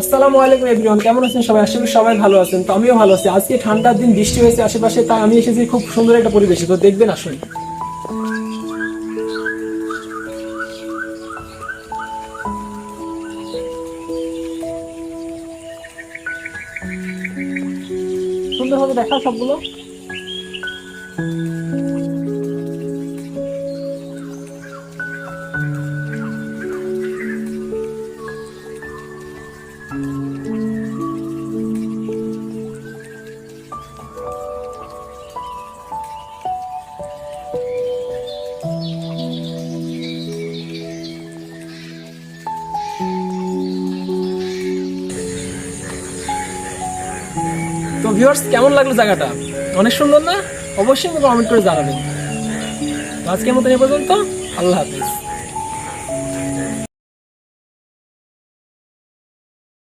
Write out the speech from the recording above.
আসসালামু আলাইকুম এভরিওয়ান, কেমন আছেন সবাই? আশা করি সবাই ভালো আছেন। তো আমিও ভালো আছি। আজকে ঠান্ডার দিন, বৃষ্টি হয়েছে আশেপাশে, তাই আমি এসেছি খুব সুন্দর একটা পরিবেশে। তো দেখবেন আসুন সুন্দরভাবে দেখা সবগুলো? তো ভিউয়ার্স কেমন লাগল জায়গাটা? অনেক সুন্দর না? অবশ্যই কমেন্ট করে জানাবেন। আজকের মতো এ পর্যন্ত, আল্লাহ হাফিজ।